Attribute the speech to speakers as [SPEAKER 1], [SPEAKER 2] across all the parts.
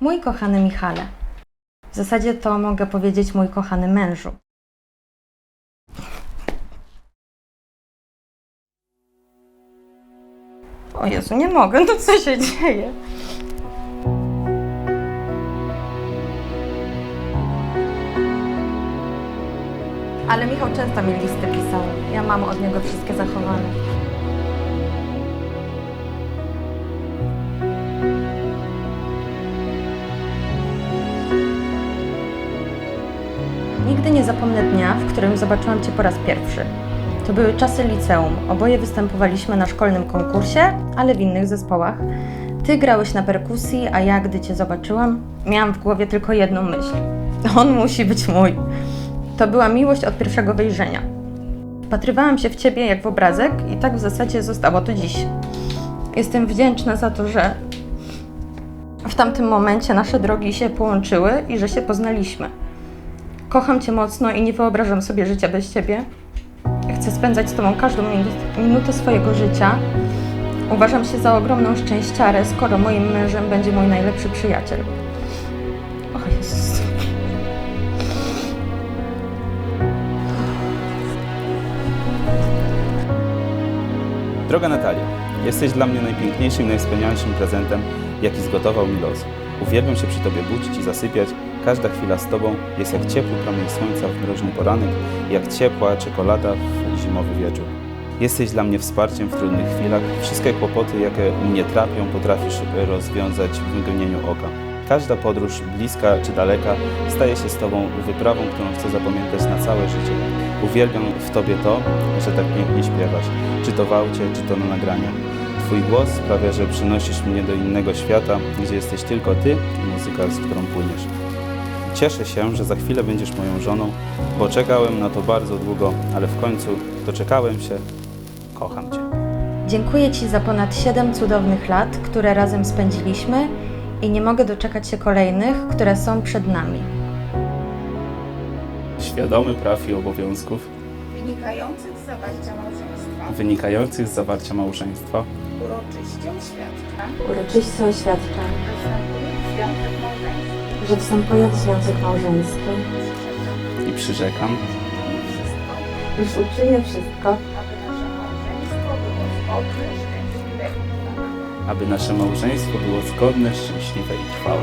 [SPEAKER 1] Mój kochany Michale. W zasadzie to mogę powiedzieć mój kochany mężu. O Jezu, nie mogę, no co się dzieje? Ale Michał często mi listy pisał. Ja mam od niego wszystkie zachowane. Nigdy nie zapomnę dnia, w którym zobaczyłam Cię po raz pierwszy. To były czasy liceum. Oboje występowaliśmy na szkolnym konkursie, ale w innych zespołach. Ty grałeś na perkusji, a ja, gdy Cię zobaczyłam, miałam w głowie tylko jedną myśl. On musi być mój. To była miłość od pierwszego wejrzenia. Wpatrywałam się w Ciebie jak w obrazek i tak w zasadzie zostało to dziś. Jestem wdzięczna za to, że w tamtym momencie nasze drogi się połączyły i że się poznaliśmy. Kocham Cię mocno i nie wyobrażam sobie życia bez Ciebie. Chcę spędzać z Tobą każdą minu- minutę swojego życia. Uważam się za ogromną szczęściarę, skoro moim mężem będzie mój najlepszy przyjaciel. O Jezus.
[SPEAKER 2] Droga Natalia, jesteś dla mnie najpiękniejszym najwspanialszym prezentem, jaki zgotował mi los. Uwielbiam się przy Tobie budzić i zasypiać. Każda chwila z Tobą jest jak ciepły promień słońca w mroźny poranek, jak ciepła czekolada w zimowy wieczór. Jesteś dla mnie wsparciem w trudnych chwilach. Wszystkie kłopoty, jakie mnie trapią, potrafisz rozwiązać w mgnieniu oka. Każda podróż, bliska czy daleka, staje się z Tobą wyprawą, którą chcę zapamiętać na całe życie. Uwielbiam w Tobie to, że tak pięknie śpiewasz, czy to w aucie, czy to na nagraniu. Twój głos sprawia, że przynosisz mnie do innego świata, gdzie jesteś tylko Ty i muzyka, z którą płyniesz. Cieszę się, że za chwilę będziesz moją żoną, bo czekałem na to bardzo długo, ale w końcu doczekałem się. Kocham Cię.
[SPEAKER 1] Dziękuję Ci za ponad 7 cudownych lat, które razem spędziliśmy i nie mogę doczekać się kolejnych, które są przed nami.
[SPEAKER 2] Świadomy praw i obowiązków
[SPEAKER 3] wynikających z zawarcia małżeństwa
[SPEAKER 2] wynikających z zawarcia małżeństwa
[SPEAKER 3] uroczyście oświadcza,
[SPEAKER 1] Uroczyście oświadczam,
[SPEAKER 3] że wstępuje w związek małżeński.
[SPEAKER 1] Że wstępuję w związek małżeński,
[SPEAKER 2] i przyrzekam,
[SPEAKER 1] iż uczynię wszystko,
[SPEAKER 3] aby nasze małżeństwo było zgodne, szczęśliwe
[SPEAKER 2] aby nasze małżeństwo było zgodne, szczęśliwe
[SPEAKER 3] i trwałe.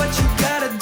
[SPEAKER 4] what you gotta do.